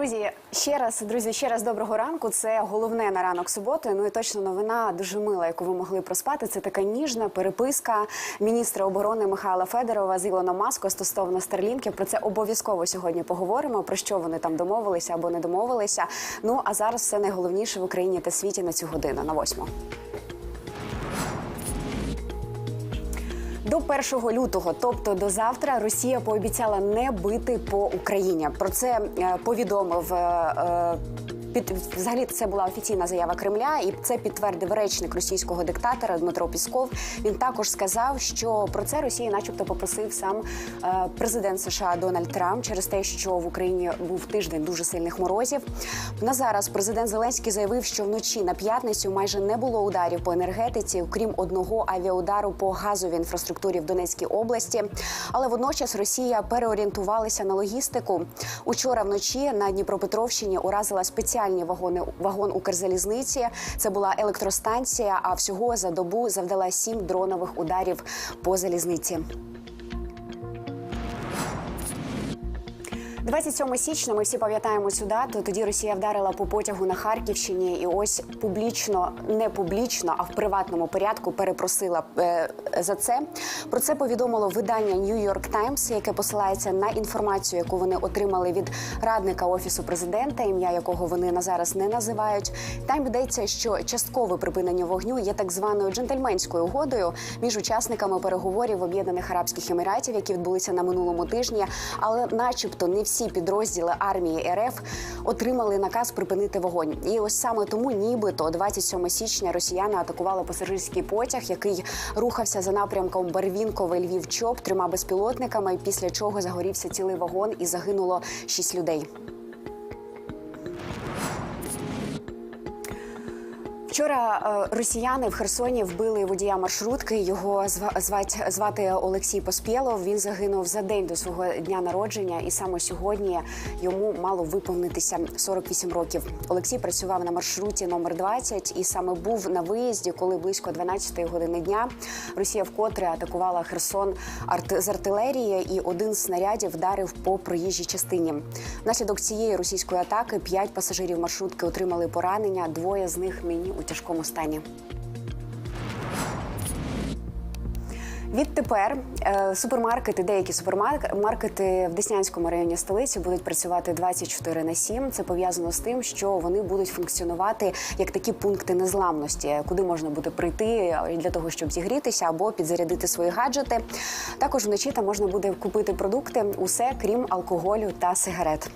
Друзі, ще раз, друзі, ще раз доброго ранку. Це головне на ранок суботи. Ну і точно новина дуже мила, яку ви могли проспати. Це така ніжна переписка міністра оборони Михайла Федорова з Ілоном Маско стосовно Старлінків. Про це обов'язково сьогодні поговоримо. Про що вони там домовилися або не домовилися. Ну а зараз все найголовніше в Україні та світі на цю годину на восьму. До 1 лютого, тобто до завтра, Росія пообіцяла не бити по Україні. Про це е, повідомив. Під взагалі це була офіційна заява Кремля, і це підтвердив речник російського диктатора Дмитро Пісков. Він також сказав, що про це Росія, начебто, попросив сам е, президент США Дональд Трамп через те, що в Україні був тиждень дуже сильних морозів. На зараз президент Зеленський заявив, що вночі на п'ятницю майже не було ударів по енергетиці, окрім одного авіаудару по газовій інфраструктурі в Донецькій області. Але водночас Росія переорієнтувалася на логістику. Учора вночі на Дніпропетровщині уразила спеціальні вагони вагон Укрзалізниці. Це була електростанція. А всього за добу завдала сім дронових ударів по залізниці. 27 січня ми всі пам'ятаємо цю дату. Тоді Росія вдарила по потягу на Харківщині, і ось публічно, не публічно, а в приватному порядку перепросила е, за це. Про це повідомило видання New York Times, яке посилається на інформацію, яку вони отримали від радника офісу президента, ім'я якого вони на зараз не називають. Там йдеться, що часткове припинення вогню є так званою джентльменською угодою між учасниками переговорів Об'єднаних Арабських Еміратів, які відбулися на минулому тижні, але, начебто, не всі підрозділи армії РФ отримали наказ припинити вогонь. І ось саме тому, нібито 27 січня росіяни атакували пасажирський потяг, який рухався за напрямком Барвінкове Львів чоп трьома безпілотниками. Після чого загорівся цілий вагон і загинуло шість людей. Вчора е, росіяни в Херсоні вбили водія маршрутки. Його зва- звать звати Олексій Поспєлов. Він загинув за день до свого дня народження, і саме сьогодні йому мало виповнитися 48 років. Олексій працював на маршруті номер 20 і саме був на виїзді, коли близько 12 години дня Росія вкотре атакувала Херсон арт- з артилерії, і один з снарядів вдарив по проїжджій частині. Внаслідок цієї російської атаки п'ять пасажирів маршрутки отримали поранення. Двоє з них нині у тяжкому стані. Відтепер е, супермаркети, деякі супермаркети в Деснянському районі столиці будуть працювати 24 на 7. Це пов'язано з тим, що вони будуть функціонувати як такі пункти незламності, куди можна буде прийти для того, щоб зігрітися або підзарядити свої гаджети. Також вночі там можна буде купити продукти, усе крім алкоголю та сигарет.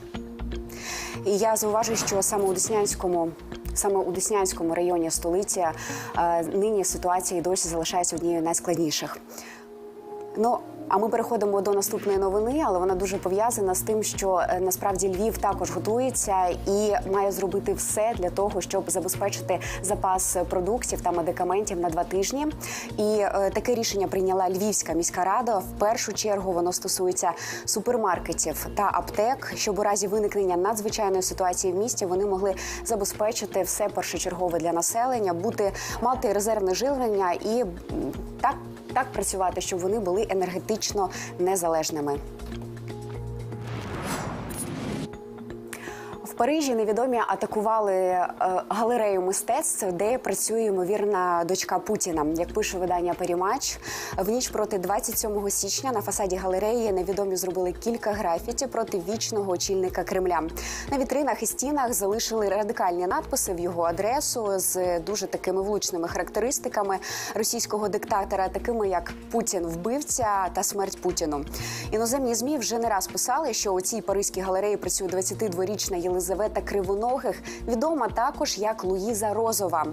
І я зауважу, що саме у Деснянському. Саме у Деснянському районі столиці е, нині ситуація і досі залишається однією найскладніших. Ну а ми переходимо до наступної новини, але вона дуже пов'язана з тим, що е, насправді Львів також готується і має зробити все для того, щоб забезпечити запас продуктів та медикаментів на два тижні. І е, таке рішення прийняла Львівська міська рада. В першу чергу воно стосується супермаркетів та аптек, щоб у разі виникнення надзвичайної ситуації в місті вони могли забезпечити все першочергове для населення, бути мати резервне живлення і так так працювати, щоб вони були енергетично незалежними. Парижі невідомі атакували е, галерею мистецтв, де працює ймовірна дочка Путіна. Як пише видання Перімач, в ніч проти 27 січня на фасаді галереї невідомі зробили кілька графіті проти вічного очільника Кремля. На вітринах і стінах залишили радикальні надписи в його адресу з дуже такими влучними характеристиками російського диктатора, такими як Путін вбивця та смерть Путіну. Іноземні змі вже не раз писали, що у цій паризькій галереї працює 22-річна Єлизавета Кривоногих, відома також як Луїза Розова.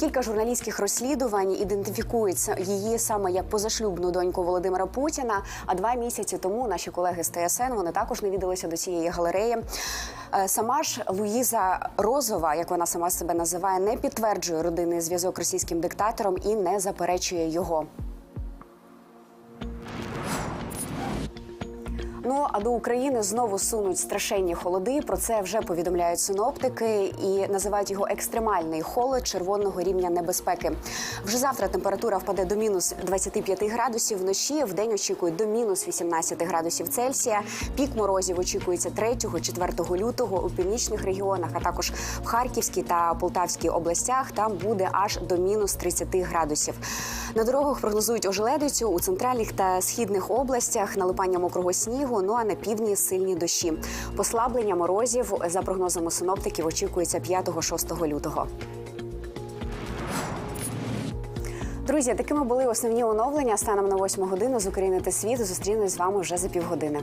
Кілька журналістських розслідувань ідентифікують її саме як позашлюбну доньку Володимира Путіна. А два місяці тому наші колеги з ТСН вони також навідалися до цієї галереї. Е, Сама ж Луїза Розова, як вона сама себе називає, не підтверджує родинний зв'язок російським диктатором і не заперечує його. Ну а до України знову сунуть страшенні холоди. Про це вже повідомляють синоптики і називають його екстремальний холод червоного рівня небезпеки. Вже завтра температура впаде до мінус 25 градусів вночі. В день очікують до мінус 18 градусів Цельсія. Пік морозів очікується 3-4 лютого у північних регіонах, а також в Харківській та Полтавській областях. Там буде аж до мінус 30 градусів. На дорогах прогнозують ожеледицю у центральних та східних областях, налипання мокрого снігу. Ну а на півдні сильні дощі. Послаблення морозів за прогнозами синоптиків очікується 5-6 лютого. Друзі, такими були основні оновлення станом на 8 годину з України та світу. Зустрінусь з вами вже за півгодини.